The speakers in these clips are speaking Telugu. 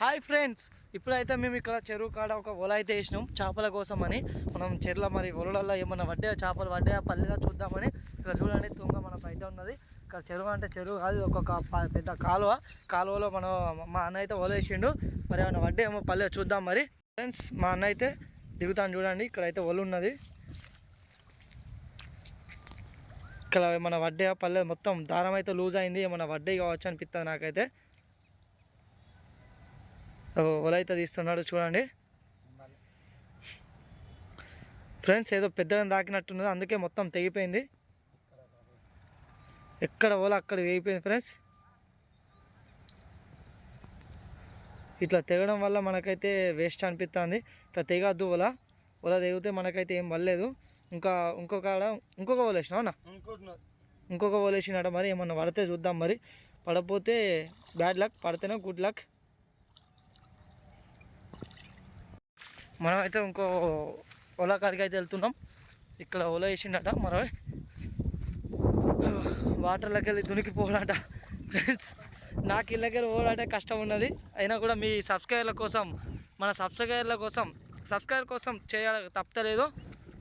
హాయ్ ఫ్రెండ్స్ ఇప్పుడైతే మేము ఇక్కడ చెరువు కాడ ఒక వల అయితే వేసినాం చేపల కోసం అని. మనం చెర్ల మరి వలలలో ఏమన్నా పడ్డాయో చేపలు పడ్డాయో పల్లెగా చూద్దామని. ఇక్కడ చూడండి తుంగ మన బయట ఉన్నది. ఇక్కడ చెరువు అంటే చెరువు కాదు ఒక్కొక్క ఒక ప- పెద్ద కాలువ. కాలువలో మనం మా అన్న అయితే వల వేసిండు. మరి ఏమైనా వడ్డే ఏమో పల్లె చూద్దాం మరి. ఫ్రెండ్స్ మా అన్న అయితే దిగుతాను చూడండి ఇక్కడ అయితే ఒలు ఉన్నది. ఇక్కడ ఏమైనా పడ్డాయో పల్లె మొత్తం దారం అయితే లూజ్ అయింది ఏమైనా వడ్డే కావచ్చు అనిపిస్తుంది నాకైతే. వల అయితే తీస్తున్నాడు చూడండి. ఫ్రెండ్స్ ఏదో పెద్దగా దాకినట్టున్నది అందుకే మొత్తం తెగిపోయింది. ఎక్కడ ఓల అక్కడ వేగిపోయింది ఫ్రెండ్స్. ఇట్లా తెగడం వల్ల మనకైతే వేస్ట్ అనిపిస్తుంది ఇట్లా తెగద్దు ఓల. ఓల తెగితే మనకైతే ఏం పడలేదు. ఇంకా ఇంకొక ఆడ ఇంకొక ఓల వేసినావు అన్న? ఇంకొక ఓల వేసినాడ మరి? ఏమన్నా పడితే చూద్దాం మరి. పడకపోతే బ్యాడ్ లక్ పడితేనే గుడ్ లక్. మనం అయితే ఇంకో ఓలా కాడికి అయితే వెళ్తున్నాం. ఇక్కడ ఓలా వేసిండట మనం వాటర్లోకి వెళ్ళి దునికిపోవాలంట ఫ్రెండ్స్. నాకు ఇళ్ళకి పోవాలంటే కష్టం ఉన్నది. అయినా కూడా మీ సబ్స్క్రైబర్ల కోసం మన సబ్స్క్రైబర్ల కోసం సబ్స్క్రైబర్ కోసం చేయాలి తప్పలేదు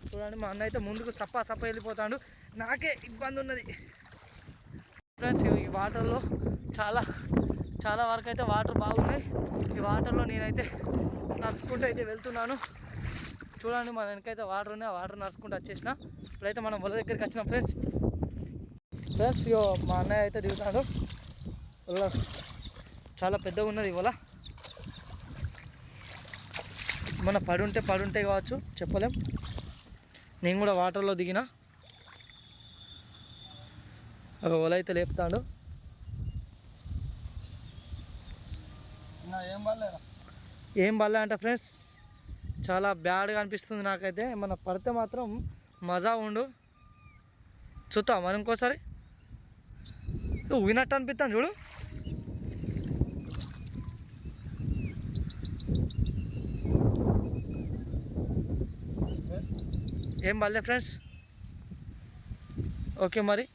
చూడండి మా అన్న అయితే ముందుకు సప్ప సప్ప వెళ్ళిపోతాడు. నాకే ఇబ్బంది ఉన్నది. ఫ్రెండ్స్ ఈ వాటర్లో చాలా చాలా వరకు అయితే వాటర్ బాగున్నాయి ఈ వాటర్లో నేనైతే నడుచుకుంటూ అయితే వెళ్తున్నాను. చూడండి మన వెనకైతే వాటర్ ఉన్నాయి. ఆ వాటర్ నడుచుకుంటూ వచ్చేసిన. ఇప్పుడైతే మనం వల దగ్గరికి వచ్చినాం ఫ్రెండ్స్. ఫ్రెండ్స్ ఇగో మా అన్నయ్య అయితే దిగుతాడు వల చాలా పెద్దగా ఉన్నది ఈ వల మన పడుంటే పడుంటే కావచ్చు చెప్పలేం. నేను కూడా వాటర్లో దిగిన. ఒక వల అయితే లేపుతాడు ఏం పర్లేదా ఏం బల్ల అంటే ఫ్రెండ్స్. చాలా బ్యాడ్గా అనిపిస్తుంది నాకైతే. మన పడితే మాత్రం మజా ఉండు. చూద్దాం మనం ఇంకోసారి. ఊగినట్టు అనిపిస్తాను చూడు. ఏం బల్లే ఫ్రెండ్స్. ఓకే మరి.